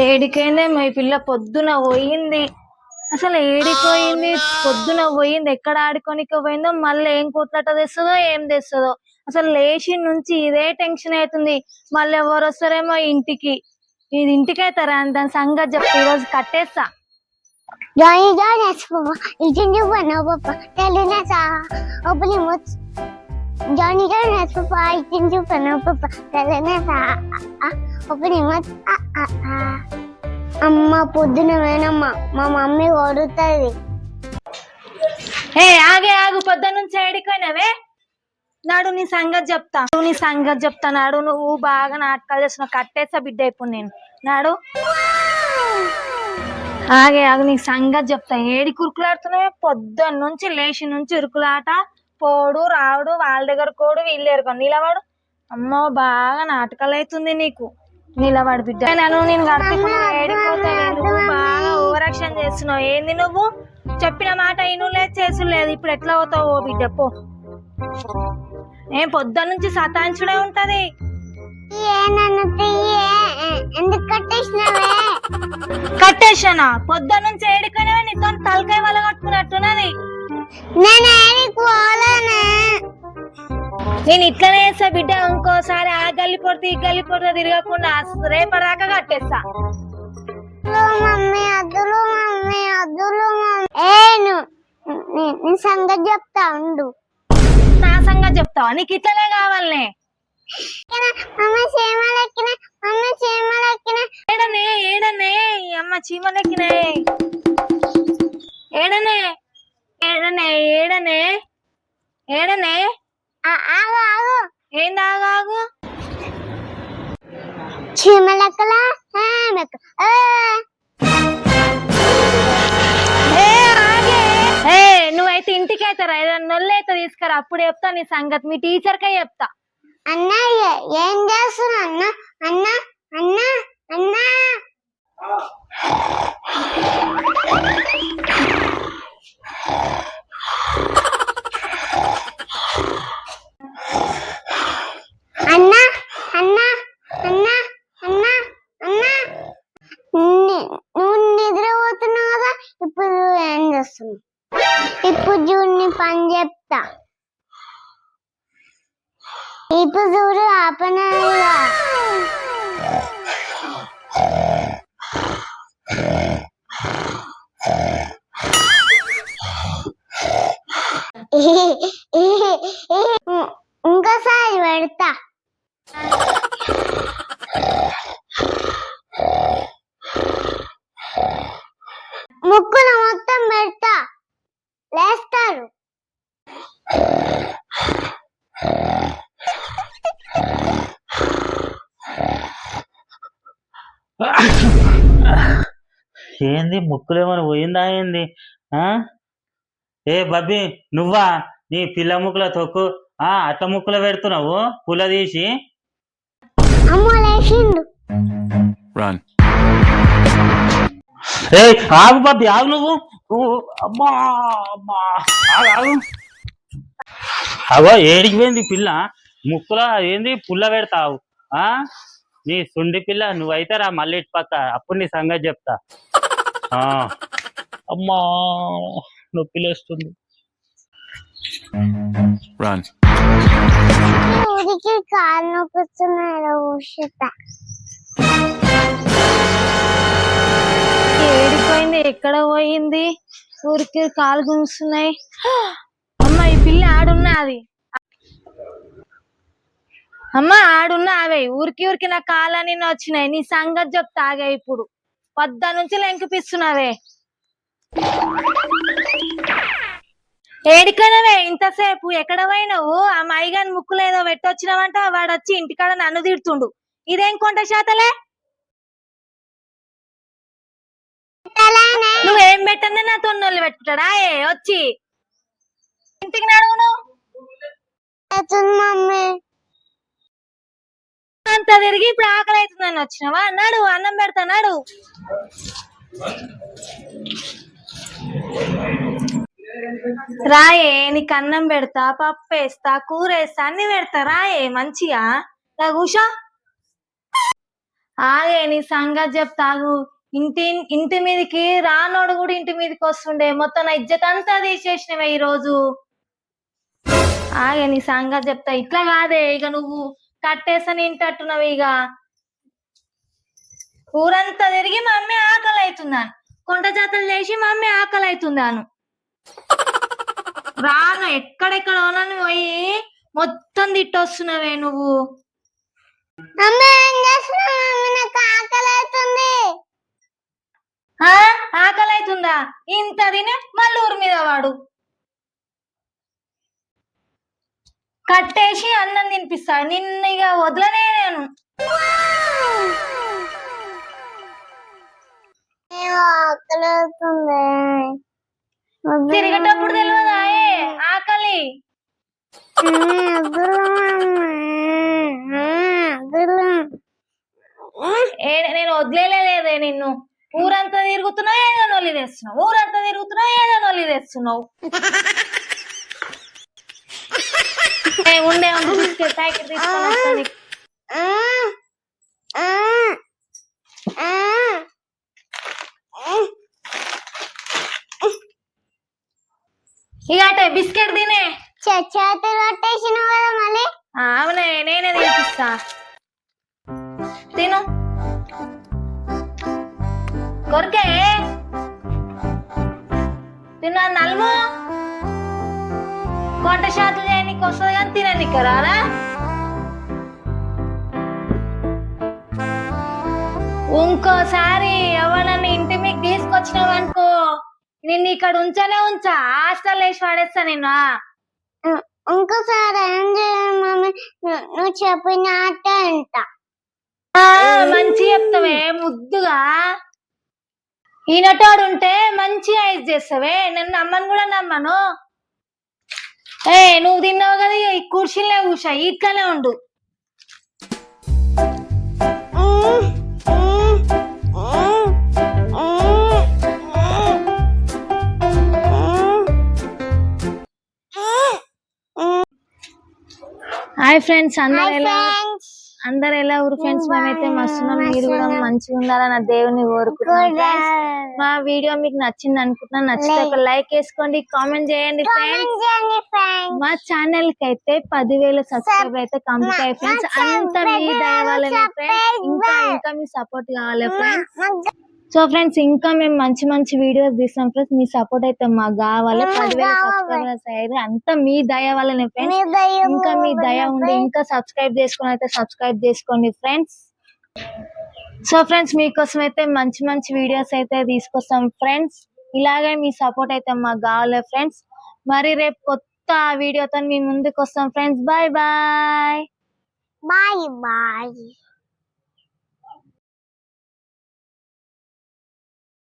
ఏడికైనా మా పిల్ల పొద్దున పోయింది. అసలు ఏడిపోయింది పొద్దున పోయింది ఎక్కడ ఆడుకోనికి పోయిందో మళ్ళీ ఏం కొట్లాట తెస్తుందో ఏం తెస్తుందో. అసలు లేచి నుంచి ఇదే టెన్షన్ అవుతుంది. మళ్ళీ ఎవరు వస్తారేమో ఇంటికి. ఇది ఇంటికి అవుతారా దాని సంగతి చెప్పి ఈరోజు కట్టేస్తా. జాయి జాయి నేర్చుకోవా izin నువ్వు na papa. Talo na sa opening mo. Johnny Johnny papa, izin papa. Talo sa opening అమ్మ పొద్దున వేనమ్మ మా మమ్మీ కొడుతుంది ఏ ఆగే ఆగు పొద్దు నుంచి ఏడిపోయినావే నాడు నీ సంగతి చెప్తా నువ్వు నీ సంగతి చెప్తా నాడు నువ్వు బాగా నాటకాలు చేసిన కట్టేస్తా బిడ్డ ఇప్పుడు నేను నాడు ఆగే ఆగు నీ సంగతి చెప్తా ఏడి కురుకులాడుతున్నావే పొద్దున్న నుంచి లేచి నుంచి ఉరుకులాట పోడు రావుడు వాళ్ళ దగ్గర కోడు వీళ్ళ దగ్గర నిలబడు అమ్మో బాగా నాటకాలు అవుతుంది నీకు. నిలబడు బిడ్డ. నన్ను నేను నువ్వు బాగా ఓవరాక్షన్ చేస్తున్నావు. ఏంది నువ్వు? చెప్పిన మాట ఇను లేదు చేసు లేదు. ఇప్పుడు ఎట్లా అవుతావు ఓ బిడ్డ? పో. ఏం పొద్దున్న నుంచి సతాయించుడే ఉంటది. కట్టేసానా పొద్దున్న నుంచి ఏడుకనే నీతో తలకాయ వల్ల కట్టుకున్నట్టున్నది. నేను ఇట్లనే చేస్తా బిడ్డ ఇంకోసారి ఆ గల్లి పొడితే ఈ గల్లి పొడితే తిరగకుండా రేపటిదాకా కట్టేస్తా. అద్దులు మమ్మీ అద్దులు మమ్మీ అద్దులు మమ్మీ. ఏ ను- సంగతి చెప్తా ఉండు. నా సంగతి చెప్తావా? నీకు ఇట్లనే కావాలనే. ఏడనే ఏడనే అమ్మ చీమలెక్కినే. ఏడనే ఏడనే ఏడనే ఏడనే. ఆ- ఆగు ఆగు. ఏం ఆగాగు చీమలెక్కల మెక్క ఏ ఆగే. ఏ నువ్వైతే ఇంటికి అవుతారా ఏదైనా నొల్లు అయితే తీసుకురా. అప్పుడు చెప్తా నీ సంగతి. మీ టీచర్కే చెప్తా. అన్న ఏ- చేస్తున్నా అన్న? అన్న అన్న అన్న. అన్న ఇప్పుడు చూడు పని చెప్తా. ఇప్పుడు చూడు ఆపనగా ఇంకోసారి పెడతా ముక్కులు మొత్తం పెడతా లేస్తారు ఏంది ముక్కులేమని పోయిందా ఏంది? ఆ? ఏ బబ్బి నువ్వా? నీ పిల్ల ముక్కుల తొక్కు. ఆ అట్ల ముక్కుల పెడుతున్నావు? పుల్ల తీసి. ఏ ఆగు బబ్బి ఆగు నువ్వు. నువ్వు అమ్మా అమ్మా. ఆగు ఆగు. అగో ఏడికి పోయింది పిల్ల? ముక్కుల ఏంది పుల్ల పెడతావు? ఆ? నీ సుండి పిల్ల నువ్వైతే రా మళ్ళీ ఇటు పక్క. అప్పుడు నీ సంగతి చెప్తా. అమ్మా నొప్పి లేస్తుంది. ఊరికి కాలు నొప్పుతున్నాడు ఏడిపోయింది ఎక్కడ పోయింది? ఊరికి కాలు గుంస్తున్నాయి అమ్మ ఈ పిల్ల ఆడున్నది అమ్మ ఆడున్నావే ఊరికి ఊరికి నా నిన్న వచ్చినాయి నీ సంగతి చెప్తా ఆగే ఇప్పుడు. పొద్దు నుంచి లెంకిపిస్తున్నావే. ఏడికనవే ఇంతసేపు? ఎక్కడ పోయినావు? ఆ మైగాని ముక్కులు ఏదో పెట్టొచ్చినావంట వాడు వచ్చి ఇంటికాడ నన్ను తిడుతుండు. ఇదేం కొంట శాతలే? నువ్వేం పెట్టండి నా తొన్నోళ్ళు పెట్టుకుంటాడా? ఏ వచ్చి. ఇంటికి నడువును మమ్మీ. అంత తిరిగి ఇప్పుడు ఆకలి అవుతుందని వచ్చినావా? నడు అన్నం పెడతా నడు. రాయే నీకు అన్నం పెడతా పప్పు వేస్తా కూర వేస్తా అన్ని పెడతా రాయే మంచిగా. ఇలా కూర్చో. ఆగే నీ సంగతి చెప్తాగు ఇంటి ఇంటి మీదకి రానోడు కూడా ఇంటి మీదకి వస్తుండే. మొత్తం నా ఇజ్జత్ అంతా తీసేసినవే ఈ రోజు ఆగే నీ సంగతి చెప్తా. ఇట్లా కాదే ఇక నువ్వు కట్టేసని ఇంటట్టున్నావు ఇక ఊరంతా తిరిగి మా అమ్మ ఆకలి అవుతుందాను కొండ జాతలు చేసి మా అమ్మ ఆకలి అవుతుందాను రాను ఎక్కడెక్కడ ఉన్నాను పోయి మొత్తం తిట్టొస్తున్నావే నువ్వు. ఆకలి అవుతుందా ఇంత తినే మళ్ళీ ఊరి మీద వాడు. కట్టేసి అన్నం తినిపిస్తా. నిన్ను ఇక వదలనే నేను. తిరిగేటప్పుడు తెలియదా ఆకలి. నేను వదిలేలేదే నిన్ను. ఊరంతా తిరుగుతున్నావు ఏదో నొల్లి తెస్తున్నావు. ఊరంతా తిరుగుతున్నావు ఏదో నొల్లి తెస్తున్నావు. ఉండే ఉండు బిస్కెట్ ప్యాకెట్ తీసుకొని వస్తుంది ఇక అటే బిస్కెట్ తినే. చేతులు కట్టేసినావు కదా మళ్ళీ? అవునే నేనే తినిపిస్తా. తిను. కొరికే. తిన్నా నల్ము? కొంట శాతం వస్తుంది కానీ తిననీకి రాదా ఇంకోసారి ఎవరన్నా ఇంటి మీకు తీసుకొచ్చినావు అనుకో నిన్ను ఇక్కడ ఉంచనే ఉంచా. హాస్టల్ వేసి పడేస్తా నిన్ను. ఇంకోసారి ఏం చేయాలి మమ్మీ? నువ్వు చెప్పిన ఆట అంట. మంచి చెప్తావే ముద్దుగా. ఈనటోడు ఉంటే మంచి ఐస్ చేస్తావే. నన్ను నమ్మను కూడా నమ్మను. ఏ నువ్వు తిన్నావు కదా ఈ కుర్చీలే కూర్చో ఇట్లానే ఉండు. హాయ్ ఫ్రెండ్స్ అందరూ ఎలా అందరు ఎలా ఊరు ఫ్రెండ్స్? మేమైతే మస్తున్నాం. మీరు కూడా మంచిగా ఉండాలని నా దేవుని కోరుకుంటున్నాం. మా వీడియో మీకు నచ్చింది అనుకుంటున్నాను. నచ్చితే ఒక లైక్ వేసుకోండి కామెంట్ చేయండి ఫ్రెండ్స్ మా ఛానల్కి అయితే పదివేల సబ్స్క్రైబర్ అయితే కంప్లీట్ అయ్యి ఫ్రెండ్స్ అంత మీ దయ వల్లనే ఫ్రెండ్స్ ఇంకా ఇంకా మీ సపోర్ట్ కావాలి ఫ్రెండ్స్ సో ఫ్రెండ్స్ ఇంకా మేము మంచి మంచి వీడియోస్ తీస్తాం. ఫ్రెండ్స్ మీ సపోర్ట్ అయితే మాకు కావాలి. పదివేల సబ్స్క్రైబర్స్ అయ్యారు. అంతా మీ దయ వల్లనే ఫ్రెండ్స్. ఇంకా మీ దయ ఉండి ఇంకా సబ్స్క్రైబ్ చేసుకొని అయితే సబ్స్క్రైబ్ చేసుకోండి ఫ్రెండ్స్. సో ఫ్రెండ్స్ మీకోసం అయితే మంచి మంచి వీడియోస్ అయితే తీసుకొస్తాం ఫ్రెండ్స్. ఇలాగే మీ సపోర్ట్ అయితే మాకు కావాలి ఫ్రెండ్స్. మరి రేపు కొత్త వీడియోతో మీ ముందుకు వస్తాం friends. Bye bye. Bye bye.